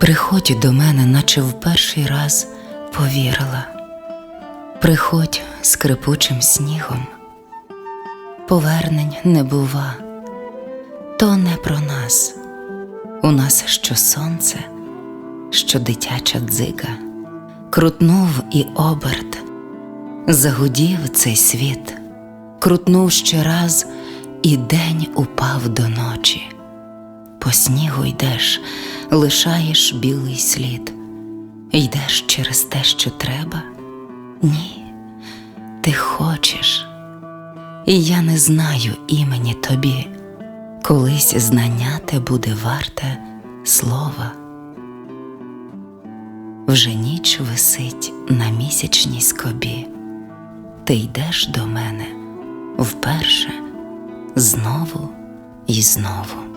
Приходь до мене, наче в перший раз повірила. Приходь скрипучим снігом. Повернень не бува, то не про нас. У нас що сонце, що дитяча дзига, крутнув і оберт, загудів цей світ, крутнув ще раз, і день упав до ночі. По снігу йдеш, лишаєш білий слід, йдеш через те, що треба? Ні, ти хочеш, і я не знаю імені тобі, колись знання те буде варте слова. Вже ніч висить на місячній скобі, ти йдеш до мене вперше знову і знову.